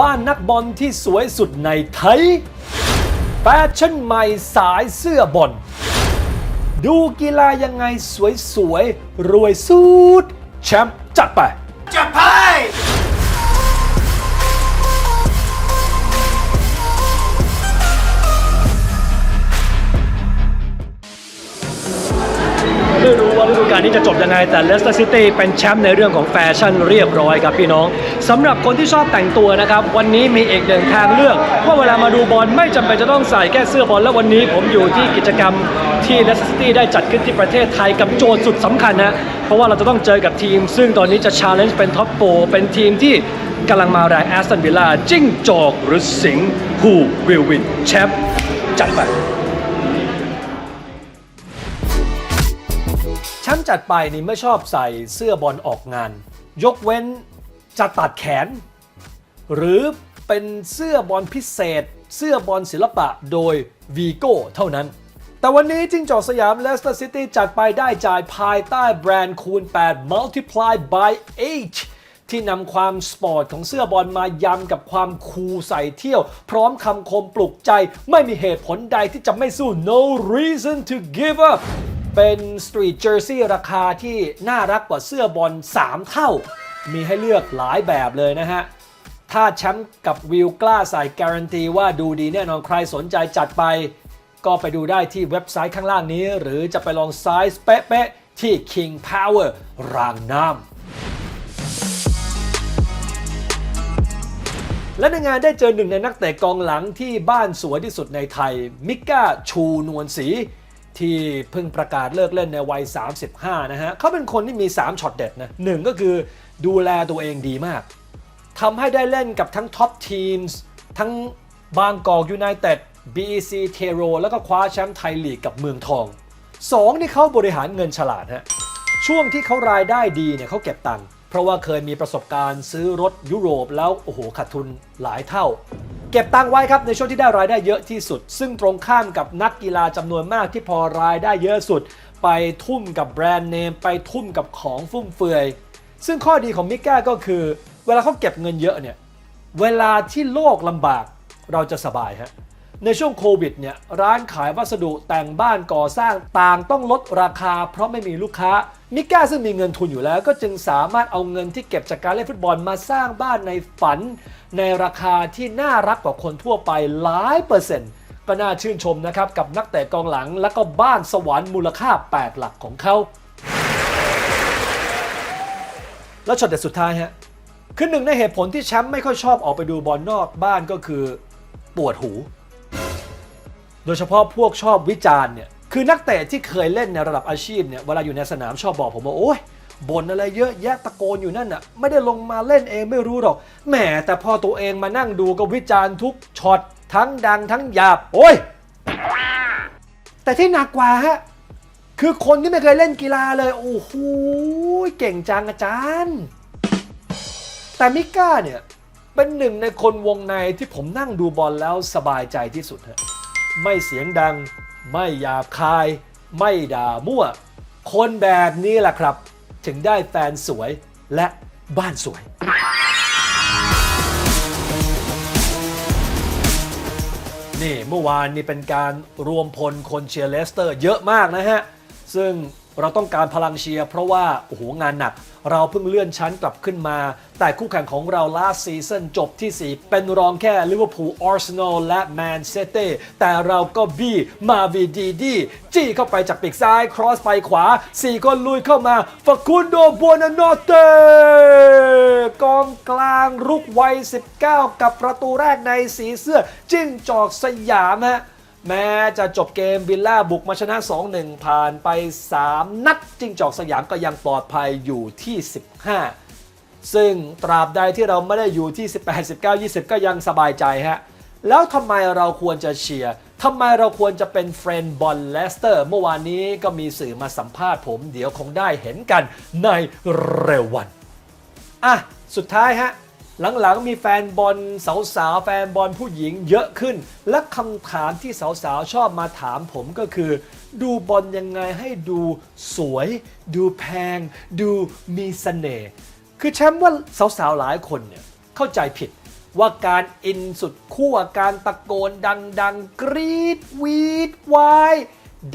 บ้านนักบอลที่สวยสุดในไทย แฟชั่นใหม่สายเสื้อบอล ดูกีฬายังไงสวยๆ รวยสุด แชมป์จัดไป รู้ว่าฤดูกาลนี้จะจบยังไง แต่เลสเตอร์ซิตี้เป็นแชมป์ในเรื่องของแฟชั่นเรียบร้อยครับพี่น้องสำหรับคนที่ชอบแต่งตัวนะครับวันนี้มีอีกหนึ่งทางเลือกว่าเวลามาดูบอลไม่จำเป็นจะต้องใส่แค่เสื้อบอลแล้ววันนี้ผมอยู่ที่กิจกรรมที่เลสเตอร์ซิตี้ได้จัดขึ้นที่ประเทศไทยกับโจทย์สุดสำคัญนะเพราะว่าเราจะต้องเจอกับทีม ซึ่งตอนนี้จะชาเลนจ์เป็นท็อปโฟเป็นทีมที่กำลังมาแรงแอสตันวิลล่าจิ้งจอกหรือสิงห์ฮูวิลวินแชมป์จัดไป ชมป์จัดไปนี่ไม่ชอบใส่เสื้อบอลออกงาน ยกเว้นจะตัดแขน หรือเป็นเสื้อบอลพิเศษ เสื้อบอลศิลปะโดยวีโก้เท่านั้น แต่วันนี้จิงจอกสยามเลสเตอร์ซิตี้จัดไปได้จ่ายภายใต้แบรนด์คูณ 8 multiply by 8ที่นำความสปอร์ตของเสื้อบอลมายำกับความคูลใส่เที่ยว พร้อมคำคมปลุกใจ ไม่มีเหตุผลใดที่จะไม่สู้ no reason to give up เป็นสตรีทเจอร์ซี่ราคาที่น่ารักกว่าเสื้อบอล 3 เท่า มีให้เลือกหลายแบบเลยนะฮะ ถ้าแชมป์กับวิวกล้าใส่การันตีว่าดูดีแน่นอนใครสนใจจัดไป ก็ไปดูได้ที่เว็บไซต์ข้างล่างนี้ หรือจะไปลองไซส์เป๊ะๆ ที่ King Power รางน้ำและในงานได้เจอหนึ่งในนักเตะกองหลังที่บ้านสวยที่สุดในไทย มิก้าชูนวลศรี ที่เพิ่งประกาศเลิกเล่นในวัย 35 นะฮะเขาเป็นคนที่มี 3ช็อตเด็ดนะหนึ่งก็คือดูแลตัวเองดีมากทำให้ได้เล่นกับทั้งท็อปทีมส์ทั้งบางกอกยูไนเต็ด BEC เทโรแล้วก็คว้าแชมป์ไทยลีกกับเมืองทอง 2 นี่เขาบริหารเงินฉลาดฮะช่วงที่เขารายได้ดีเนี่ยเขาเก็บตังค์เพราะว่าเคยมีประสบการณ์ซื้อรถยุโรปแล้ว โอ้โหขาดทุนหลายเท่า เก็บตังไว้ครับในช่วงที่ได้รายได้เยอะที่สุด ซึ่งตรงข้ามกับนักกีฬาจำนวนมากที่พอรายได้เยอะสุด ไปทุ่มกับแบรนด์เนม ไปทุ่มกับของฟุ่มเฟือย ซึ่งข้อดีของมิก้าก็คือ เวลาเขาเก็บเงินเยอะเนี่ยเวลาที่โลกลำบากเราจะสบายฮะในช่วงโควิดเนี่ยร้านขายวัสดุแต่งบ้านก่อสร้างต่างต้องลดราคา เพราะไม่มีลูกค้า มิก้าซึ่งมีเงินทุนอยู่แล้ว ก็จึงสามารถเอาเงินที่เก็บจากการเล่นฟุตบอลมาสร้างบ้านในฝัน ในราคาที่น่ารักกว่าคนทั่วไปหลายเปอร์เซ็นต์ก็น่าชื่นชมนะครับ กับนักเตะกองหลัง และก็บ้านสวรรค์มูลค่า 8 หลักของเขา แล้วช็อตเด็ดสุดท้ายฮะคือหนึ่งในเหตุผลที่แชมป์ไม่ค่อยชอบออกไปดูบอลนอกบ้านก็คือปวดหู โดยเฉพาะพวกชอบวิจารณ์เนี่ยคือนักเตะที่เคยเล่นในระดับอาชีพเนี่ยเวลาอยู่ในสนามชอบบอกผมว่าโอ๊ย บ่นอะไรเยอะแยะตะโกนอยู่นั่นน่ะไม่ได้ลงมาเล่นเองไม่รู้หรอกแหมแต่พอตัวเองมานั่งดูก็วิจารณ์ทุกช็อตทั้งดังทั้งหยาบโอ้ยแต่ที่หนักกว่าฮะคือคนที่ไม่เคยเล่นกีฬาเลย โอ้โหเก่งจังอาจารย์ แต่มิก้าเนี่ย เป็นหนึ่งในคนวงในที่ผมนั่งดูบอลแล้วสบายใจที่สุดฮะไม่เสียงดัง ไม่หยาบคาย ไม่ด่ามั่ว คนแบบนี้แหละครับ ถึงได้แฟนสวยและบ้านสวย นี่เมื่อวานนี่เป็นการรวมพลคนเชียร์เลสเตอร์เยอะมากนะฮะ ซึ่ง เราต้องการพลังเชียร์เพราะว่าโอ้โหงานหนัก เราเพิ่งเลื่อนชั้นกลับขึ้นมา แต่คู่แข่งของเรา last season จบที่ 4 เป็นรองแค่ลิเวอร์พูลอาร์เซนอลและแมนเชสเตอร์แต่เราก็บี้มาวีดีดีจี้เข้าไปจากปีกซ้าย ครอสไปขวา4ก็ลุยเข้ามาฟาคุนโดบัวนานอเตกองกลางรุกวัย 19 กับประตูแรกในสีเสื้อจิ้งจอกสยามฮะ แม้จะจบเกมวิลล่าบุกมาชนะ 2-1 ผ่านไป 3 นัดจิงจอกสยามก็ยังปลอดภัยอยู่ที่ 15 ซึ่งตราบใดที่เราไม่ได้อยู่ที่ 18 19 20 ก็ยังสบายใจฮะ แล้วทำไมเราควรจะเชียร์ทำไมเราควรจะเป็นเฟรนด์บอลเลสเตอร์เมื่อวานนี้ก็มีสื่อมาสัมภาษณ์ผม เดี๋ยวคงได้เห็นกันในเร็ววัน อะ สุดท้ายฮะ หลังๆมีแฟนบอลสาวๆแฟนบอลผู้หญิงเยอะขึ้น และคำถามที่สาวๆชอบมาถามผมก็คือ ดูบอลยังไงให้ดูสวย ดูแพง ดูมีเสน่ห์คือแชมป์ว่าสาวๆหลายคนเนี่ยเข้าใจผิดว่าการอินสุดขั้วการตะโกนดังๆ กรีดวีดวาย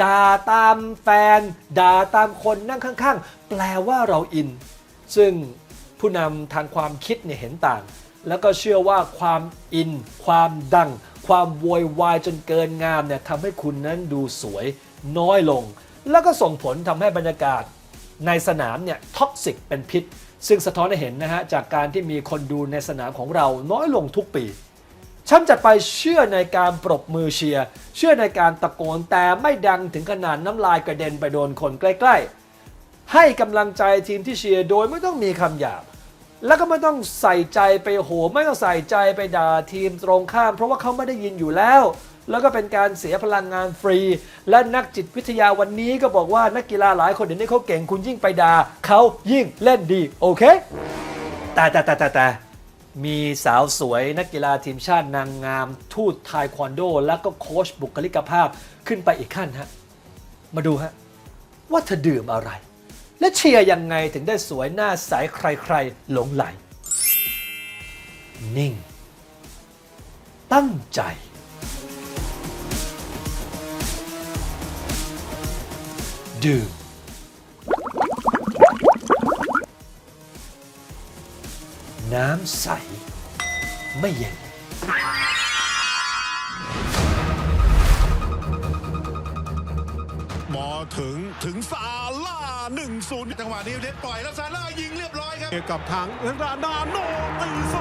ด่าตามแฟน ด่าตามคนนั่งข้างๆ แปลว่าเราอิน ซึ่ง ผู้นำทางความคิดเนี่ยเห็นต่าง แล้วก็เชื่อว่าความอิน ความดัง ความโวยวายจนเกินงามเนี่ยทำให้คุณนั้นดูสวยน้อยลง แล้วก็ส่งผลทำให้บรรยากาศในสนามเนี่ยท็อกซิกเป็นพิษ ซึ่งสะท้อนให้เห็นนะฮะจากการที่มีคนดูในสนามของเราน้อยลงทุกปีฉันจะไปเชื่อในการปรบมือเชียร์ เชื่อในการตะโกนแต่ไม่ดังถึงขนาดน้ำลายกระเด็นไปโดนคนใกล้ ๆ ให้กำลังใจทีมที่เชียร์โดยไม่ต้องมีคำหยาบ แล้วก็ไม่ต้องใส่ใจไปโหไม่ต้องใส่ใจไปด่าทีมตรงข้าม เพราะว่าเขาไม่ได้ยินอยู่แล้ว แล้วก็เป็นการเสียพลังงานฟรี และนักจิตวิทยาวันนี้ก็บอกว่านักกีฬาหลายคนเดี๋ยวนี้เขาเก่งคุณยิ่งไปด่าเขายิ่งเล่นดีโอเคแต่แต่แต่แต่แต่มีสาวสวยนักกีฬาทีมชาตินางงาม ทูตไทควันโด แล้วก็โค้ชบุคลิกภาพขึ้นไปอีกขั้นฮะมาดูฮะว่าเธอดื่มอะไร และเชียร์ยังไงถึงได้สวยหน้าใสใครๆ หลงไหล นิ่ง ตั้งใจ ดื่ม น้ำใส ไม่เย็น ถึงถึงซาล่า1-0จังหวะนี้เด็ดปล่อยแล้วซาลายิงเรียบร้อยครับกับทางราดาโนตีส